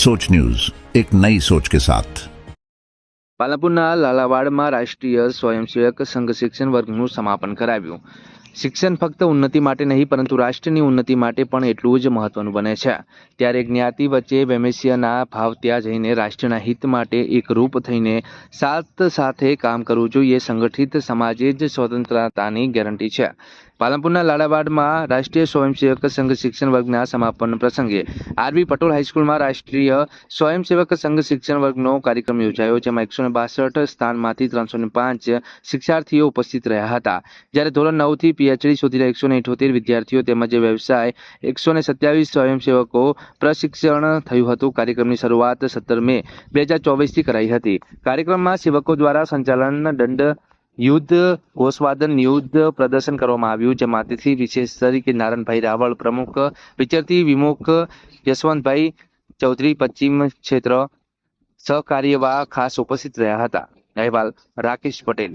सोच न्यूज एक नई सोच के साथ પાલનપુરના લાલાવાડમાં રાષ્ટ્રીય સ્વયંસેવક સંઘ શિક્ષણ વર્ગનું સમાપન કરાવ્યું શિક્ષણ ફક્ત ઉન્નતિ માટે નહીં પરંતુ રાષ્ટ્રની ઉન્નતિ માટે પણ એટલું જ મહત્વનું બને છે ત્યારે જ્ઞાતિ વચ્ચે વેમેશિયાના ભાવ ત્યાં જઈને રાષ્ટ્રના હિત માટે એકરૂપ થઈને સાથ સાથે કામ કરવું જોઈએ સંગઠિત સમાજે જ સ્વતંત્રતાની ગેરંટી છે પાલનપુરના લાડાવાડમાં રાષ્ટ્રીય સ્વયંસેવક સંઘ શિક્ષણ વર્ગના સમાપન પ્રસંગે આરબી પટોલ હાઈસ્કૂલમાં રાષ્ટ્રીય સ્વયંસેવક સંઘ શિક્ષણ વર્ગનો કાર્યક્રમ યોજાયો, જેમાં એકસો બાસઠ સ્થાનમાંથી ત્રણસો પાંચ શિક્ષાર્થીઓ ઉપસ્થિત રહ્યા હતા. જ્યારે ધોરણ નવથી પીએચડી સુધીના એકસો ઇઠોતેર વિદ્યાર્થીઓ તેમજ વ્યવસાય એકસો સત્યાવીસ સ્વયંસેવકો પ્રશિક્ષણ થયું હતું. કાર્યક્રમની શરૂઆત સત્તર મે બે હજાર ચોવીસથી કરાઈ હતી. કાર્યક્રમમાં સેવકો દ્વારા સંચાલન દંડ યુદ્ધ ઘોષવાદન યુદ્ધ પ્રદર્શન કરવામાં આવ્યું જેમાં અતિથિ વિશેષ તરીકે નારાયણભાઈ રાવળ પ્રમુખ વિચરતી વિમુખ યશવંતભાઈ ચૌધરી પશ્ચિમ ક્ષેત્ર સહકાર્યવાહ ખાસ ઉપસ્થિત રહ્યા હતા. અહેવાલ રાકેશ પટેલ.